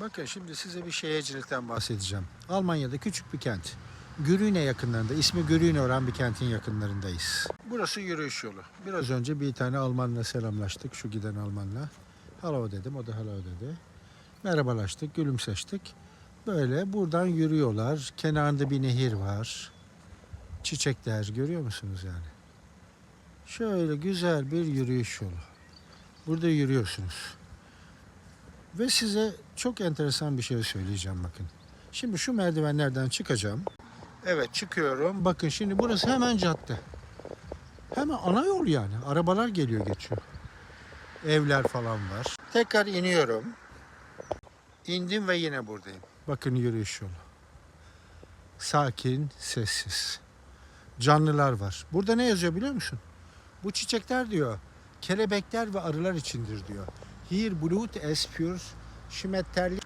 Bakın şimdi size bir şehircilikten bahsedeceğim. Almanya'da küçük bir kent. Grüne yakınlarında, ismi Grüne olan bir kentin yakınlarındayız. Burası yürüyüş yolu. Biraz önce bir tane Almanla selamlaştık, şu giden Almanla. Hello dedim, o da hello dedi. Merhabalaştık, gülümseştik. Böyle buradan yürüyorlar. Kenarında bir nehir var. Çiçekler görüyor musunuz yani? Şöyle güzel bir yürüyüş yolu. Burada yürüyorsunuz. Ve size çok enteresan bir şey söyleyeceğim bakın. Şimdi şu merdivenlerden çıkacağım. Evet çıkıyorum. Bakın şimdi burası hemen cadde. Hemen ana yol yani. Arabalar geliyor geçiyor. Evler falan var. Tekrar iniyorum. İndim ve yine buradayım. Bakın yürüyüş yolu. Sakin, sessiz. Canlılar var. Burada ne yazıyor biliyor musun? Bu çiçekler diyor. Kelebekler ve arılar içindir diyor. Hier blut es für Schmetterling